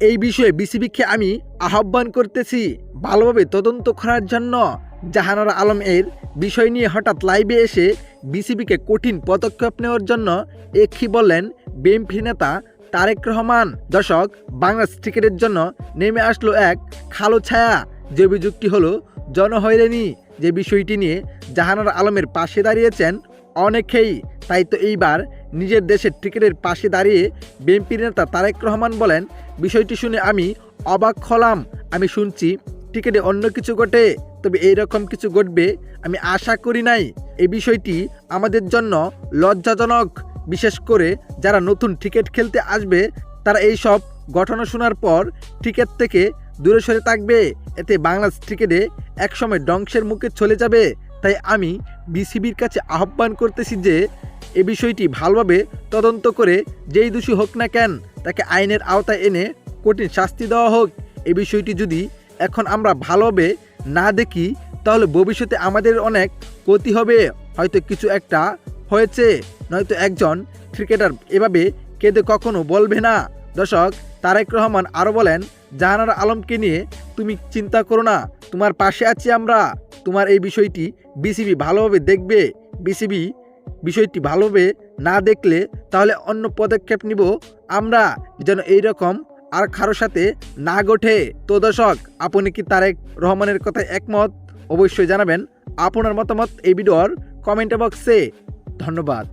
এই বিষয়ে বিসিবিকে আমি আহ্বান করতেছি ভালোভাবে তদন্ত করার জন্য। জাহানারা আলম এর বিষয় নিয়ে হঠাৎ লাইভে এসে বিসিবিকে কঠিন পদক্ষেপ নেওয়ার জন্য একই বললেন বিএনপি নেতা তারেক রহমান। দর্শক, বাংলাদেশ ক্রিকেটের জন্য নেমে আসলো এক খালো ছায়া। যে অভিযোগটি হলো জনহয়রানি যে বিষয়টি নিয়ে জাহানার আলমের পাশে দাঁড়িয়েছেন অনেকেই, তাই তো এইবার নিজের দেশের ক্রিকেটের পাশে দাঁড়িয়ে বিএনপির নেতা তারেক রহমান বলেন, বিষয়টি শুনে আমি অবাক হলাম। আমি শুনছি ক্রিকেটে অন্য কিছু ঘটে, তবে এই রকম কিছু ঘটবে, আমি আশা করি নাই। এই বিষয়টি আমাদের জন্য লজ্জাজনক। বিশেষ করে যারা নতুন ক্রিকেট খেলতে আসবে, তারা এই সব ঘটনা শোনার পর ক্রিকেট থেকে দূরে সরে থাকবে। এতে বাংলাদেশ ক্রিকেটে একসময় ধ্বংসের মুখে চলে যাবে। তাই আমি বিসিবির কাছে আহ্বান করতেছি যে এ বিষয়টি ভালোভাবে তদন্ত করে যেই দোষী হোক না কেন তাকে আইনের আওতায় এনে কঠিন শাস্তি দেওয়া হোক। এ বিষয়টি যদি এখন আমরা ভালোভাবে না দেখি, তাহলে ভবিষ্যতে আমাদের অনেক ক্ষতি হবে। হয়তো কিছু একটা হয়েছে, নয়তো একজন ক্রিকেটার এভাবে কেঁদে কখনো বলবে না। দর্শক, তারেক রহমান আরও বলেন, জাহানার আলমকে নিয়ে তুমি চিন্তা করো না, তোমার পাশে আছি আমরা। তোমার এই বিষয়টি বিসিবি ভালোভাবে দেখবে, বিসিবি বিষয়টি ভালোভাবে না দেখলে তাহলে অন্য পদক্ষেপ নিব। আমরা যেন এই রকম আর কারও সাথে না ঘটে। তো দর্শক, আপনি কি তারেক রহমানের কথায় একমত? অবশ্যই জানাবেন। আপনার মতামত এই ভিডিওর কমেন্ট বক্সে। ধন্যবাদ।